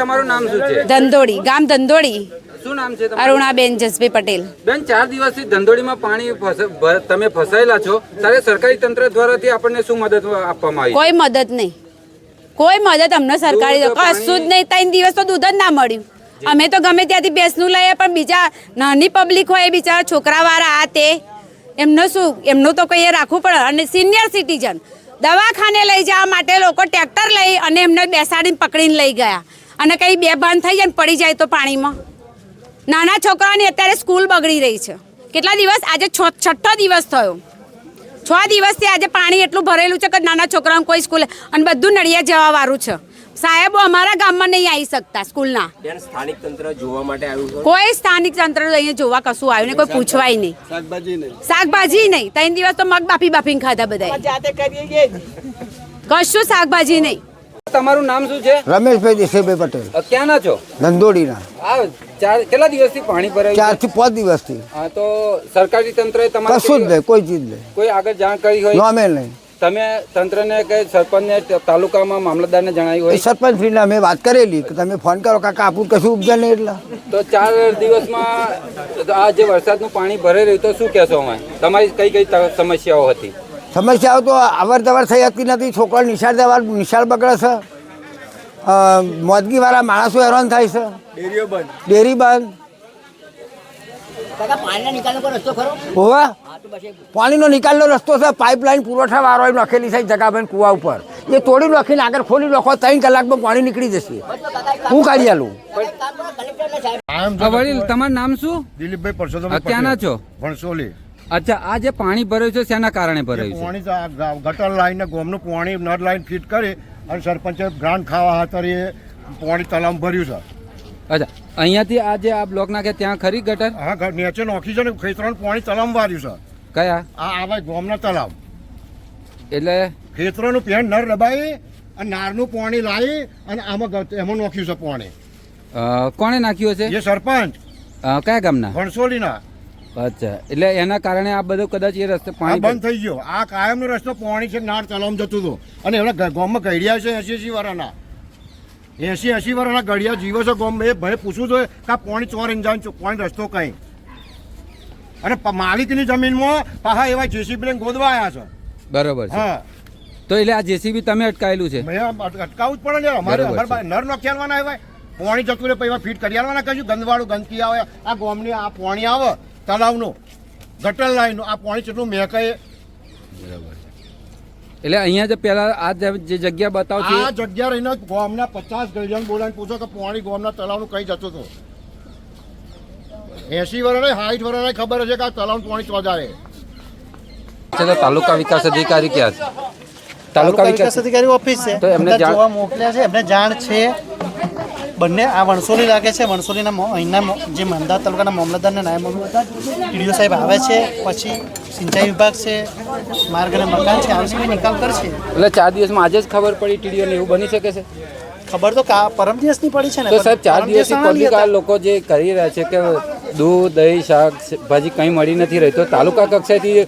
તમારું નામ શું છે? ધંધોડી ગામ ધંધોડી. શું નામ છે અરુણાબેન જસભી પટેલ. બેન ચાર દિવસથી ધંધોડીમાં પાણી તમે ફસાયેલા છો. ત્યારે સરકારી તંત્ર દ્વારાથી આપણને શું મદદ આપવામાં આવી? કોઈ મદદ નહીં. કોઈ મદદ અમને સરકારી કશું જ નહીં. ત્રણ દિવસ તો દૂધ જ ના મળ્યું. અમે તો ગમે ત્યાંથી બેસનું લઈએ પણ બીજા નાની પબ્લિક હોય બિચારા છોકરાવાળા આ તે એમનું શું? એમનું તો કંઈ રાખવું પડે. અને સિનિયર સિટીઝન દવાખાને લઈ જવા માટે લોકો ટ્રેક્ટર લઈ અને એમને બેસાડીને પકડીને લઈ ગયા. અને કંઈ બે ભાન થઈ જાય ને પડી જાય તો પાણીમાં. નાના છોકરાઓની અત્યારે સ્કૂલ બગડી રહી છે. કેટલા દિવસ? આજે છ- છઠ્ઠો દિવસ થયો. છ દિવસથી આજે પાણી એટલું ભરેલું છે કે નાના છોકરાઓને કોઈ સ્કૂલે અને બધું નડિયા જવા વાળું છે. સાહેબો અમારા ગામમાં નહીં આવી શકતા સ્કૂલના. સ્થાનિક તંત્ર જોવા માટે આવ્યું કોઈ સ્થાનિક તંત્ર અહીંયા જોવા કશું આવ્યું નહીં કોઈ પૂછવાય નહીં. શાકભાજી નહીં. શાકભાજી નહીં. ત્રણ દિવસ તો મગ બાફી બાફીને ખાધા બધા કશું શાકભાજી નહીં. તમારું નામ શું છે? રમેશભાઈ દેસાઈભાઈ પટેલ. ક્યાં ક્યાંના છો? ધંધોડીના આ ચાર કેટલા દિવસથી પાણી ભરાય ચારથી પાંચ દિવસથી. હા તો સરકારી તંત્રએ તમારે કશું જ નહીં કોઈ ચીજ નહીં. કોઈ આગળ જાણ કરી હોય? અમે નહીં. તમે તંત્રને કે સરપંચને તાલુકામાં મામલતદારને જણાવ્યું હોય? સરપંચ શ્રીને અમે વાત કરેલી કે તમે ફોન કરો કાકા આપણું કશું ઉપજે નહીં એટલે. તો ચાર દિવસમાં આ જે વરસાદનું પાણી ભરાઈ રહ્યું તો શું કહેશો અમે? તમારી કઈ કઈ સમસ્યાઓ હતી? સમસ્યાઓ તો અવરજવર થઈ જતી નથી. છોકરા નિશાળ દેવા નિશાળ બગડે છે. મોદગીવાળા માણસો હેરાન થાય છે. ડેરીઓ બંધ. ડેરી બંધ. પાણીનો નિકાલનો રસ્તો છે. પાઇપલાઇન પુરવઠા વાળો નાખેલી છે જગાબેન કુવા ઉપર. એ તોડી નાખીને આગળ ખોલી નાખો ત્રણ કલાકમાં પાણી નીકળી જશે. હું કાઢી આલું? તમારું નામ શું? દિલીપભાઈ પરસોત્તમ છો? ભણસોલી. અચ્છા આ જે પાણી ભરાયું છે શેના કારણે ભરાયું છે? પાણી તો આ ગા- ગટર લાઈન ને ગોમનું પાણી નળ લાઈન ફિટ કરી અને સરપંચે ગ્રાન્ટ ખાવા હાતર એ પાણી તલામ ભર્યું છે. અચ્છા અહીંયાથી આ જે આ બ્લોક નાખે ત્યાં ખરી ગટર? હા નીચે નોખી છે ને ખેતરોનું પાણી તલામ વાર્યું છે. કયા? આ આવે ગોમના તલામ એટલે ખેતરોનું પેન નર દબાવી અને નારનું પાણી લાવી અને આમાં એમાં નોખ્યું છે પાણી. કોણે નાખ્યું છે એ સરપંચ. કયા ગામના? ભણસોલીના. અચ્છા. એટલે એના કારણે આ બધું કદાચ એ રસ્તે પાણી બંધ થઈ ગયો. આ કાયમનો રસ્તો પાણી છે નાળ તલામ જતું હતું. અને એમના ગામમાં ગઢિયા છે એસી એસી વાળાના. એસી એસી વાળાના ગઢિયા જીવો છે ગામમાં. એ ભાઈ પૂછવું જોઈએ કે આ પાણી ચોર ઇંજાન પાણી રસ્તો કઈ. અને માલિકની જમીનમાં પાછા એવા જેસીબી ગોદવા આવ્યા છે. બરોબર છે. હા. તો એટલે આ જેસીબી તમે અટકાયેલું છે? અટકાવવું જ પડે ને. અમારે નર નો ખેલવાના આવ્યા પાણી જતું રે પછી ફીટ કરી આવવાના કશું? ગંદવાળું ગંદકી આવે. આ ગામની આ પાણી આવે. તલાવનું ગટર લાઈનનું આ પાણી કેટલું મેકાય એટલે અહીંયા જે પેલા આ જે જગ્યા બતાવો છો આ જગ્યા રહીને ગોમના પચાસ ગળિયાને બોલાવીને પૂછો કે પાણી ગોમના તલાવનું કઈ જતું હતું. એસી વર્ષ સાઠ વર્ષે ખબર હશે કે આ તળાવનું પાણી ચોજારે છે તાલુકા વિકાસ અધિકારી ક્યાં છે? તાલુકા વિકાસ અધિકારી ઓફિસ છે. તો એમને જોવા મોકલ્યા છે એમને જાણ છે. બંને આ વણસોલી લાગે છે. વણસોલીના અહીંના જે મમદાવાદ તાલુકાના મામલતદાર નાયબ ટીડીઓ સાહેબ આવે છે. પછી સિંચાઈ વિભાગ છે માર્ગ અને મકાન છે. આવશે નિકાલ કરશે? એટલે ચાર દિવસમાં આજે જ ખબર પડી ટીડીઓને એવું બની શકે છે? ખબર તો કા પરમ દિવસની પડી છે ને. તો સાહેબ ચાર દિવસથી પબ્લિક આ લોકો જે કરી રહ્યા છે કે દૂધ દહીં શાક ભાજી કંઈ મળી નથી રહી. તો તાલુકા કક્ષાએથી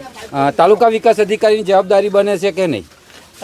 તાલુકા વિકાસ અધિકારીની જવાબદારી બને છે કે નહીં?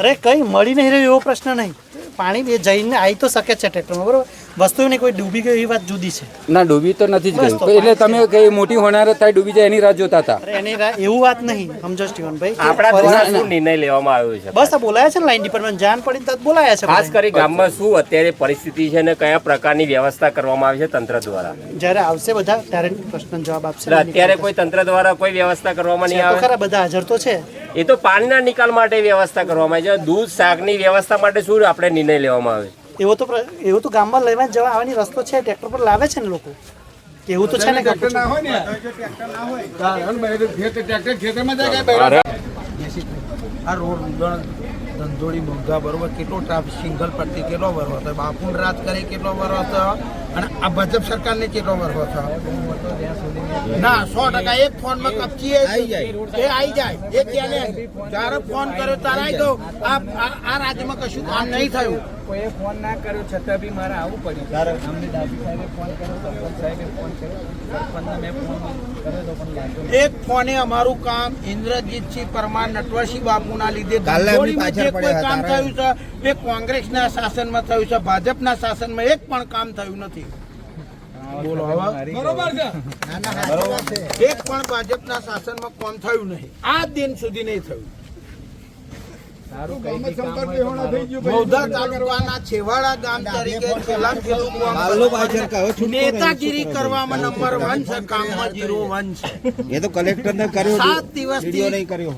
અરે કંઈ મળી નહીં રહ્યું એવો પ્રશ્ન નહીં. પાણી જઈને આવી તો શકે છે ટ્રેક્ટરમાં બરોબર? વસ્તુ નહીં કોઈ ડૂબી ગઈ એ વાત જુદી છે? ના ડૂબી તો નથી જ તો એટલે તમે કઈ મોટી હોનારત થાય ડૂબી જાય એની રાહ જોતા હતા. એની એવું વાત નહીં સમજો સ્ટીવનભાઈ. આપણા દ્વારા શું નિર્ણય લેવામાં આવ્યો છે? બસ આ બોલાયા છે ને લાઈન ડિપાર્ટમેન્ટ જાણ પડી તરત બોલાયા છે ખાસ કરી ગામમાં શું અત્યારે પરિસ્થિતિ છે અને કયા પ્રકારની વ્યવસ્થા કરવામાં આવી છે તંત્ર દ્વારા? જ્યારે આવશે બધા ત્યારે પ્રશ્ન જવાબ આપશે. અત્યારે કોઈ તંત્ર દ્વારા કોઈ વ્યવસ્થા કરવામાં નહીં આવે? ખરા બધા હાજર તો છે. એ તો પાણીના નિકાલ માટે વ્યવસ્થા કરવામાં આવી છે. દૂધ શાકની વ્યવસ્થા માટે શું આપણે નિર્ણય લેવામાં આવે? એવો તો એવો તો ગામમાં લેવા જવા આવવાની રસ્તો છે ટ્રેક્ટર પર લાવે છે ને લોકો. એવું તો છે ને કે આ રોડ ઉગણ ધંધોળી મોંઘા બરોબર કેટલો ટ્રાફિક સિંગલ પટ્ટી કેટલો વરવો હતો? બાપુન રાજ કરે કેટલો વરવો હતો? અને આ ભાજપ સરકારને કેટલો વરવો હતો? ના સો ટકા એક ફોનમાં કપચી આવી જાય. એ આવી જાય. એ ચેલેન્જ જ્યારે ફોન કર્યો ત્યારે આવી ગયો. આ રાજ્યમાં કશું કામ નહીં થયું. કોઈએ ફોન ના કર્યો છતાં બી મારે આવવું પડ્યું. અમને ડાબી સાહેબે ફોન કર્યો સરપંચ સાહેબે ફોન કર્યો. સરપંચને મેં ફોન કર્યો તો પણ લાગ્યો એક ફોને અમારું કામ ઇન્દ્રજીતસિંહ પરમાર નટવરસિંહ બાપુના લીધે જે કોઈ કામ થયું છે એ કોંગ્રેસના શાસનમાં થયું છે ભાજપના શાસનમાં એક પણ કામ થયું નથી. બોલો હવે એક પણ ભાજપના શાસનમાં કામ થયું નહીં. આ દિન સુધી નહીં થયું. નેતાગીરી કરવામાં નંબર વન છે કામમાં જીરો વન છે. એ તો કલેક્ટર ને કર્યો સાત દિવસથી નહીં કર્યો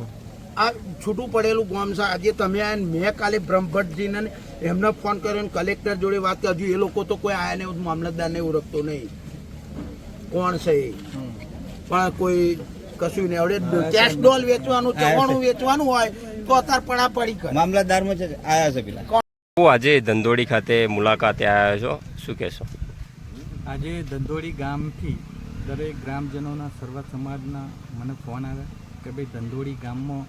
આ છૂટું પડેલું ગામ છે. આજે તમે આયા મેં કાલે બ્રહ્મભટ્ટજીને ને એમને ફોન કર્યો ને કલેક્ટર જોડે વાત કરી. હજુ એ લોકો તો કોઈ આયા ને મામલતદારને ઓળખતો નહીં. કોણ છે એ? પણ કોઈ કશું નહીં. હવે કેશ ડોલ વેચવાનું ચવાણું વેચવાનું હોય તો અત્યારે પડાપડી કરે મામલતદારમાં છે આયા છે પેલા. હું આજે ધંધોડી ખાતે મુલાકાતે આવ્યા છો. શું કહેશો? આજે ધંધોડી ગામથી દરેક ગ્રામજનોના સર્વ સમાજના મને ફોન આવ્યા કે ભાઈ ધંધોડી ગામમાં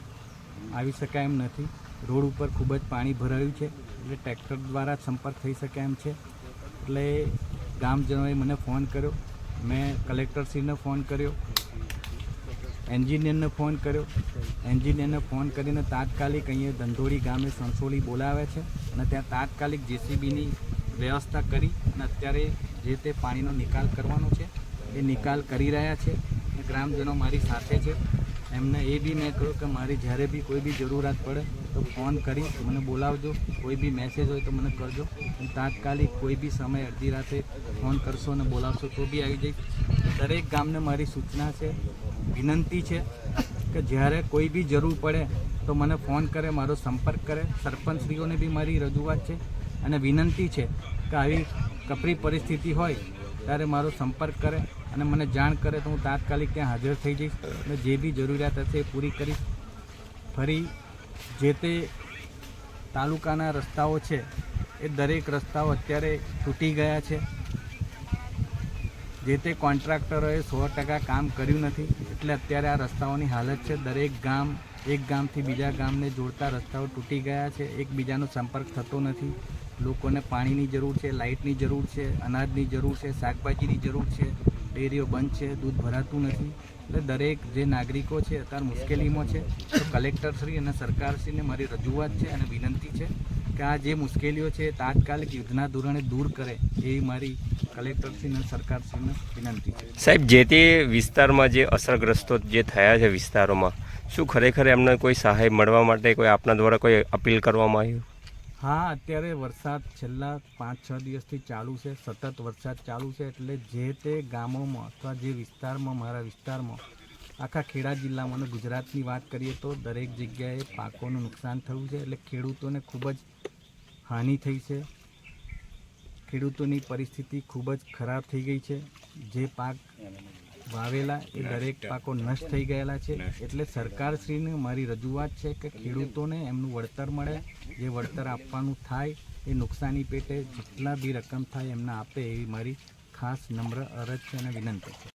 આવી શકાય એમ નથી. રોડ ઉપર ખૂબ જ પાણી ભરાયું છે એટલે ટ્રેક્ટર દ્વારા સંપર્ક થઈ શકે એમ છે. એટલે ગામજનોએ મને ફોન કર્યો. મેં કલેક્ટરશ્રીને ફોન કર્યો. એન્જિનિયરને ફોન કર્યો. એન્જિનિયરને ફોન કરીને તાત્કાલિક અહીંયા ધંધોળી ગામે સંસોલી બોલાવે છે અને ત્યાં તાત્કાલિક જેસીબીની વ્યવસ્થા કરી અને અત્યારે જે તે પાણીનો નિકાલ કરવાનો છે, એ નિકાલ કરી રહ્યા છે. ગ્રામજનો મારી સાથે છે. એમને એ બી મેં કહ્યું કે મારી જ્યારે બી કોઈ બી જરૂરિયાત પડે તો ફોન કરી મને બોલાવજો. કોઈ બી મેસેજ હોય તો મને કરજો. તાત્કાલિક કોઈ બી સમય અડધી રાતે ફોન કરશો અને બોલાવશો તો બી આવી જઈશ. દરેક ગામને મારી સૂચના છે. વિનંતી છે કે જ્યારે કોઈ બી જરૂર પડે તો મને ફોન કરે, મારો સંપર્ક કરે. સરપંચશ્રીઓને બી મારી રજૂઆત છે. અને વિનંતી છે કે આવી કપરી પરિસ્થિતિ હોય ત્યારે મારો સંપર્ક કરે અને મને જાણ કરે તો હું તાત્કાલિક ત્યાં હાજર થઈ જઈશ અને જે બી જરૂરિયાત હશે એ પૂરી કરીશ. ફરી જે તે તાલુકાના રસ્તાઓ છે એ દરેક રસ્તાઓ અત્યારે તૂટી ગયા છે. જે તે કોન્ટ્રાક્ટરોએ સો ટકા કામ કર્યું નથી. એટલે અત્યારે આ રસ્તાઓની હાલત છે. દરેક ગામ, એક ગામથી બીજા ગામને જોડતા રસ્તાઓ તૂટી ગયા છે. એકબીજાનો સંપર્ક થતો નથી. લોકોને પાણીની જરૂર છે, લાઇટની જરૂર છે, અનાજની જરૂર છે, શાકભાજીની જરૂર છે, ડેરીઓ બંધ છે, દૂધ ભરાતું નથી. એટલે દરેક જે નાગરિકો છે, અત્યારે મુશ્કેલીમાં છે. તો કલેક્ટરશ્રી અને સરકારશ્રીને મારી રજૂઆત છે અને વિનંતી છે કે આ જે મુશ્કેલીઓ છે તાત્કાલિક યુદ્ધના ધોરણે દૂર કરે. એવી મારી કલેક્ટરશ્રી સરકાર સરકારશ્રીને વિનંતી છે. સાહેબ જે તે વિસ્તારમાં જે અસરગ્રસ્તો જે થયા છે વિસ્તારોમાં શું ખરેખર એમને કોઈ સહાય મળવા માટે કોઈ આપના દ્વારા કોઈ અપીલ કરવામાં આવ્યું હા અત્યારે વરસાદ છેલ્લા પાંચ છ દિવસથી ચાલુ છે સતત વરસાદ ચાલુ છે એટલે જે તે ગામોમાં અથવા જે વિસ્તારમાં મારા વિસ્તારમાં આખા ખેડા જિલ્લામાં અને ગુજરાતની વાત કરીએ તો દરેક જગ્યાએ પાકોનું નુકસાન થયું છે એટલે ખેડૂતોને ખૂબ જ હાનિ થઈ છે. ખેડૂતોની પરિસ્થિતિ ખૂબ જ ખરાબ થઈ ગઈ છે. જે પાક વાવેલા એ દરેક પાકો નષ્ટ થઈ ગયેલા છે. એટલે સરકારશ્રીને મારી રજૂઆત છે કે ખેડૂતોને એમનું વળતર મળે. જે વળતર આપવાનું થાય એ નુકસાની પેટે જેટલા બી રકમ થાય એમને આપે એવી મારી ખાસ નમ્ર અરજ છે અને વિનંતી છે.